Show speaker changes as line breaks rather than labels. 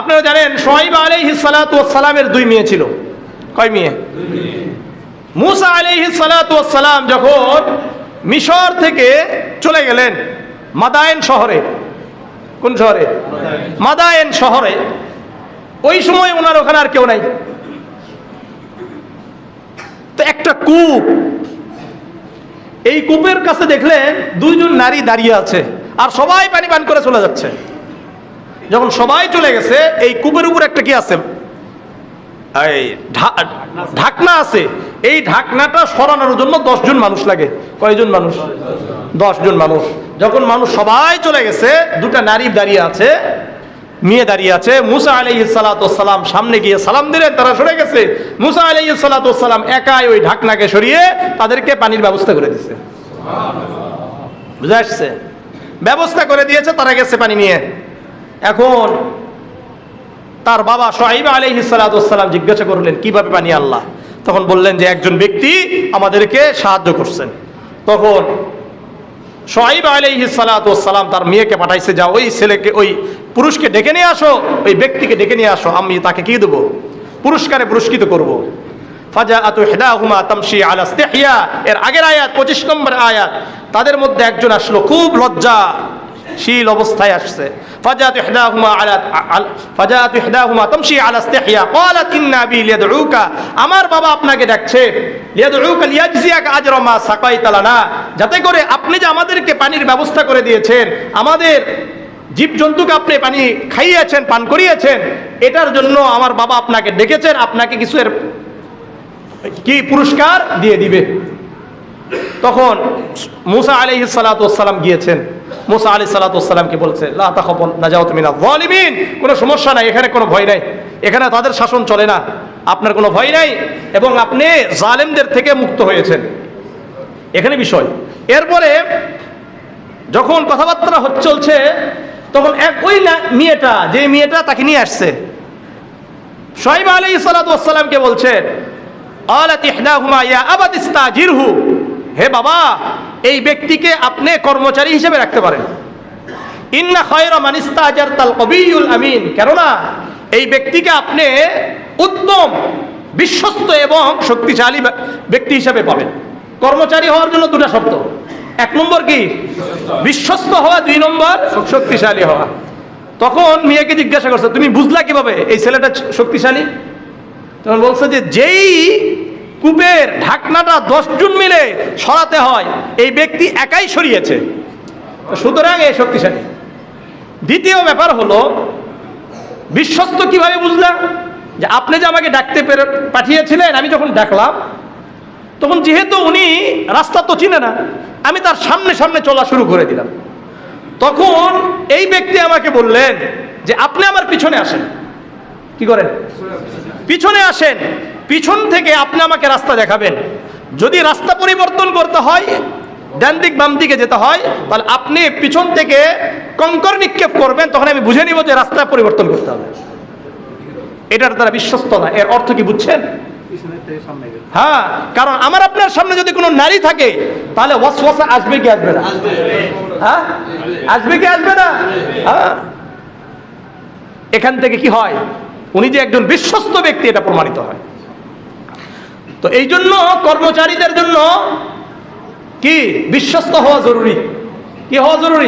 আপনারা জানেন, সোহাইব আলাইহি সালামের দুই মেয়ে ছিল। কয় মেয়ে? মুসা আলাইহি সালাম যখন মিশর থেকে চলে গেলেন, মাদায়েন শহরে, কোন শহরে? মাদায়েন শহরে। ওই সময় ওনার ওখানে আর কেউ নাই। তো একটা কূপ। এই কূপের কাছে দেখলেন দুইজন নারী দাঁড়িয়ে আছে, আর সবাই পানি পান করে চলে যাচ্ছে। যখন সবাই চলে গেছে, এই কূপের উপর একটা কি আছে? ঢাকনা আছে। এই ঢাকনাটা সরানোর জন্য দশজন মানুষ লাগে। কয়জন মানুষ? দশজন মানুষ। যখন মানুষ সবাই চলে গেছে, দুটা নারী দাঁড়িয়ে আছে, মেয়ে দাঁড়িয়ে আছে। মুসা আলাই সালাতাম সামনে গিয়ে সালাম দিলেন, তারা সরে গেছে। মুসা আলাই সালাতাম একাই ওই ঢাকনাকে সরিয়ে তাদেরকে পানির ব্যবস্থা করে দিছে। বুঝে আসছে? ব্যবস্থা করে দিয়েছে, তারা গেছে পানি নিয়ে। এখন তার বাবা সোহাইব আলহি জিজ্ঞাসা করলেন, কীভাবে পানি আল্লাহ? তখন বললেন যে, একজন ব্যক্তি আমাদেরকে সাহায্য করছেন। তখন সোহাইব আলহি তার মেয়েকে পাঠাইছে যা ওই ছেলেকে, ওই পুরুষকে ডেকে নিয়ে আসো, ওই ব্যক্তিকে ডেকে নিয়ে আসো, আমি তাকে কি দেবো? পুরস্কারে পুরস্কৃত করব। এর আগের পঁচিশ নম্বর তাদের মধ্যে একজন আসলো, খুব লজ্জা শীল অবস্থায় আসছে। ফাজাত ইহদাহুমা আলা আল- ফাজাত ইহদাহুমা তামশি আলা ইস্তিহইয়া ক্বালাত ইন্না বি আমার বাবা আপনাকে ডাকছে, লিয়াদউকা লিয়াজজিয়াকা আজরা মা সাকাইতা লানা। যাতে করে আপনি যে আমাদেরকে পানির ব্যবস্থা করে দিয়েছেন, আমাদের জীবজন্তুকে আপনি পানি খাইয়েছেন, পান করিয়েছেন, এটার জন্য আমার বাবা আপনাকে ডেকেছেন, আপনাকে কিছু এর কি পুরস্কার দিয়ে দিবে। তখন মুসা আলি সালাতাম গিয়েছেন। মুসা আলি সালাতামকে বলছে, লা তাখবন না যাও তুমি না কোনো সমস্যা নাই, এখানে কোনো ভয় নাই। এখানে তাদের শাসন চলে না, আপনার কোনো ভয় নাই এবং আপনি জালেমদের থেকে মুক্ত হয়েছেন। এখানে বিষয়। এরপরে যখন কথাবার্তা চলছে, তখন এক ওই মেয়েটা, যে মেয়েটা তাকে নিয়ে আসছে, সোহাইব আলী সালাতামকে বলছেন আলাত ইয়া হে বাবা, এই ব্যক্তিকে আপনি কর্মচারী হিসেবে রাখতে পারেন। ইন্না খয়রা মান ইস্তাজার তাল কবিউল আমিন। কেননা, এই ব্যক্তিকে আপনি উত্তম, বিশ্বস্ত এবং শক্তিশালী ব্যক্তি হিসেবে পাবেন। কর্মচারী হওয়ার জন্য দুটা শর্ত। এক নম্বর কি? বিশ্বস্ত হওয়া। দুই নম্বর, শক্তিশালী হওয়া। তখন মেয়েকে জিজ্ঞাসা করছে, তুমি বুঝলা কীভাবে এই ছেলেটা শক্তিশালী? তখন বলছে যে, যেই কূপের ঢাকনাটা দশজন মিলে সরাতে হয়। এই ব্যক্তি একাই সরিয়েছে। সুতরাং এই শক্তিশালী। দ্বিতীয় ব্যাপার হলো, বিশ্বস্ত কীভাবে বুঝলাম? যে আপনি যে আমাকে ডাকতে পেরে- পাঠিয়েছিলেন, আমি যখন ডাকলাম, তখন যেহেতু উনি রাস্তা তো চিনে না, আমি তার সামনে সামনে চলা শুরু করে দিলাম। তখন এই ব্যক্তি আমাকে বললেন যে, আপনি আমার পিছনে আসেন। কি করেন? পিছনে আসেন। পিছন থেকে আপনি আমাকে রাস্তা দেখাবেন। যদি রাস্তা পরিবর্তন করতে হয় ডান দিক বাম দিকে যেতে হয় তাহলে আপনি পিছন থেকে কঙ্কর নিক্ষেপ করবেন তখন আমি বুঝে নিব যে রাস্তা পরিবর্তন করতে হবে। এটার দ্বারা বিশ্বস্ত না এর অর্থ কি বুঝছেন? হ্যাঁ কারণ আমার আপনার সামনে যদি কোনো নারী থাকে তাহলে ওয়াসওয়াসা আসবে কি আসবে না? হ্যাঁ? আসবে কি আসবে না? হ্যাঁ? এখান থেকে কি হয়? উনি যে একজন বিশ্বস্ত ব্যক্তি এটা প্রমাণিত হয়। তো এই জন্য কর্মচারীদের জন্য কি? বিশ্বস্ত হওয়া জরুরি। কি হওয়া জরুরি?